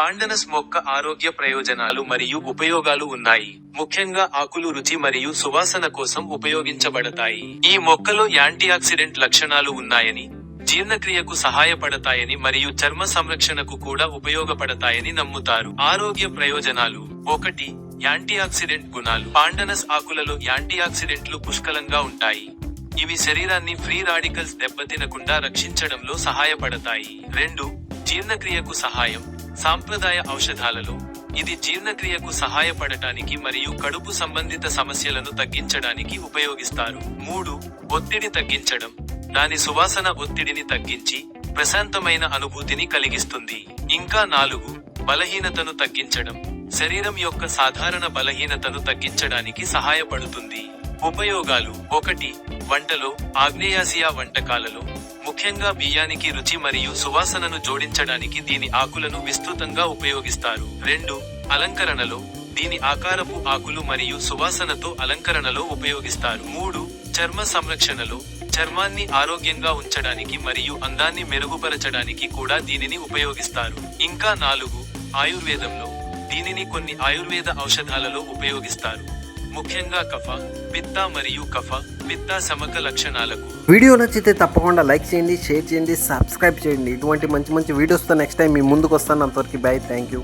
పాండనస్ మొక్క ఆరోగ్య ప్రయోజనాలు మరియు ఉపయోగాలు ఉన్నాయి. ముఖ్యంగా ఆకులు రుచి మరియు సువాసన కోసం ఉపయోగించబడతాయి. ఈ మొక్కలో యాంటీఆక్సిడెంట్ లక్షణాలు ఉన్నాయని జీర్ణక్రియకు సహాయపడతాయని మరియు చర్మ సంరక్షణకు కూడా ఉపయోగపడతాయని నమ్ముతారు. ఆరోగ్య ప్రయోజనాలు ఒకటి యాంటీఆక్సిడెంట్ గుణాలు. పాండనస్ ఆకులలో యాంటీఆక్సిడెంట్లు పుష్కలంగా ఉంటాయి. ఇవి శరీరాన్ని ఫ్రీ రాడికల్స్ దెబ్బతినకుండా రక్షించడంలో సహాయపడతాయి. రెండు జీర్ణక్రియకు సహాయం. సాంప్రదాయ ఔషధాలలో ఇది జీర్ణక్రియకు సహాయపడటానికి మరియు కడుపు సంబంధిత సమస్యలను తగ్గించడానికి ఉపయోగిస్తారు. మూడు ఒత్తిడి తగ్గించడం. దాని సువాసన ఒత్తిడిని తగ్గించి ప్రశాంతమైన అనుభూతిని కలిగిస్తుంది. ఇంకా నాలుగు బలహీనతను తగ్గించడం. శరీరం యొక్క సాధారణ బలహీనతను తగ్గించడానికి సహాయపడుతుంది. ఉపయోగాలు. ఒకటి వంటలో ఆగ్నేయాసియా వంటకాలలో ముఖ్యంగా బియ్యానికి రుచి మరియు సువాసనను జోడించడానికి దీని ఆకులను విస్తృతంగా ఉపయోగిస్తారు. రెండు అలంకరణలో దీని ఆకారపు ఆకులు మరియు సువాసనతో అలంకరణలో ఉపయోగిస్తారు. మూడు చర్మ సంరక్షణలో చర్మాన్ని ఆరోగ్యంగా ఉంచడానికి మరియు అందాన్ని మెరుగుపరచడానికి కూడా దీనిని ఉపయోగిస్తారు. ఇంకా నాలుగు ఆయుర్వేదంలో దీనిని కొన్ని ఆయుర్వేద ఔషధాలలో ఉపయోగిస్తారు. ముఖ్యంగా కఫ పిత్త మరియు కఫ పిత్త సమక లక్షణాలకు. వీడియో నచ్చితే తప్పకుండా లైక్ చేయండి షేర్ చేయండి సబ్స్క్రైబ్ చేయండి. ఇటువంటి మంచి మంచి వీడియోస్తో నెక్స్ట్ టైం మీ ముందుకు వస్తాను. అంతవరకు బాయ్ థ్యాంక్ యూ